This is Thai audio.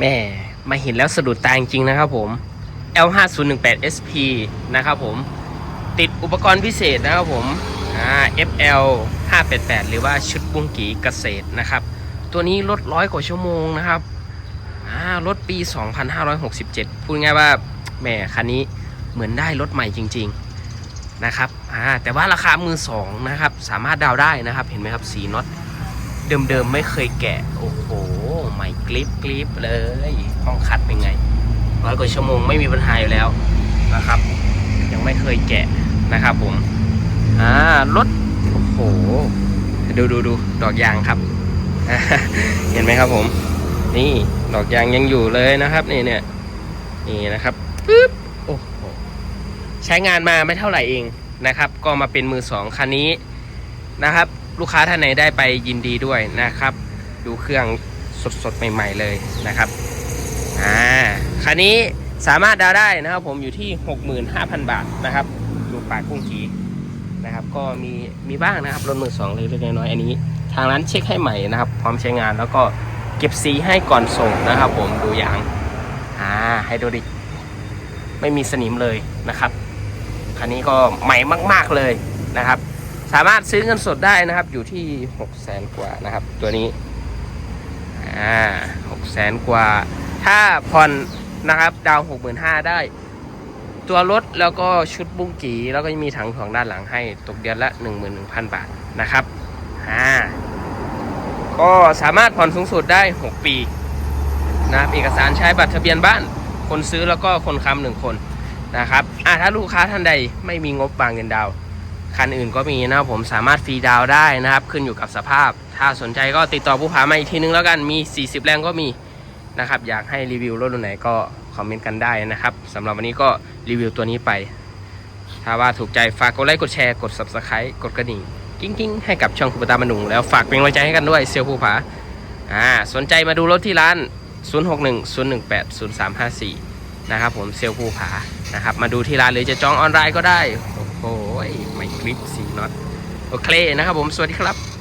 แม่มาเห็นแล้วสะดุดตาจริงๆนะครับผม L5018SP นะครับผม ติดอุปกรณ์พิเศษนะครับผม FL 588 หรือว่าชุดบุ้งกีเกษตรนะครับ ตัวนี้ลดร้อยกว่าชั่วโมงนะครับรถปี 2567 พูดง่ายว่าแหมคันนี้เหมือนได้รถใหม่จริง ๆนะครับแต่ว่าราคามือสองนะครับ สามารถดาวได้นะครับ เห็นไหมครับสีน็อต เดิมๆไม่เคยแกะ โอ้โหใหม่กริปกริปเลยห้องคัดเป็นไงร้อยกว่าชั่วโมงไม่มีปัญหาอยู่แล้วนะครับ ยังไม่เคยแกะนะครับผมอ่ารถโอ้โห ดูดูดูดอกยางครับ เห็นไหมครับผม นี่ดอกยางยังอยู่เลยนะครับ นี่เนี่ยนี่นะครับปึ๊บโอ้โหใช้งานมาไม่เท่าไหร่เองนะครับ ก็มาเป็นมือสองคันนี้นะครับ ลูกค้าท่านไหนได้ไปยินดีด้วยนะครับ ดูเครื่องสดๆ ใหม่ ๆ เลยนะครับอ่าคันนี้สามารถดาวได้นะครับ ผมอยู่ที่ 65,000 บาทนะครับ ดูปากกุ้งกีนะครับ ก็มีมีบ้างนะครับรถมือสองเล็กๆน้อยๆอันนี้ ทางร้านเช็คให้ใหม่นะครับ พร้อมใช้งานแล้วก็เก็บสีให้ก่อนส่งนะครับ ผมดูอย่างอ่าให้ดูดิกไม่มีสนิมเลยนะครับคันนี้ก็ใหม่มาก ๆเลยนะครับ สามารถซื้อเงินสดได้นะครับ อยู่ที่6 0แสนกว่านะครับ ตัวนี้อ่าหกแสนกว่า ถ้าผ่อนนะครับ ดาวหกหมื่นห้าได้ ตัวรถแล้วก็ชุดบุ้งกีแล้วก็ยังมีถังถ่วงด้านหลังให้ตกเดือนละ 11,000 บาทนะครับอ่าก็สามารถผ่อนสูงสุดได้ 6 ปีนะครับเอกสารใช้บัตรทะเบียนบ้าน คนซื้อแล้วก็คนค้ำหนึ่งคนนะครับอ่าถ้าลูกค้าท่านใดไม่มีงบบางเงินดาว คันอื่นก็มีนะครับผมสามารถฟรีดาวได้นะครับ ขึ้นอยู่กับสภาพ ถ้าสนใจก็ติดต่อผู้ผามาอีกทีนึงแล้วกันมี 40 แรงก็มีนะครับ อยากให้รีวิวรถรุ่นไหนก็คอมเมนต์กันได้นะครับสำหรับวันนี้ก็รีวิวตัวนี้ไป ถ้าว่าถูกใจฝากกดไลค์กดแชร์กด subscribe กดกระดิ่งกิ้งกิ้งให้กับช่องคุปตามะนุงแล้วฝากเป็นกำลังใจให้กันด้วยเซียวภูผาอ่าสนใจมาดูรถที่ร้าน 061 018 0354 นะครับผมเซลภูผานะครับมาดูที่ร้านหรือจะจองออนไลน์ก็ได้ โอ้ไม่คลิปสีน็อตโอเคนะครับผม สวัสดีครับ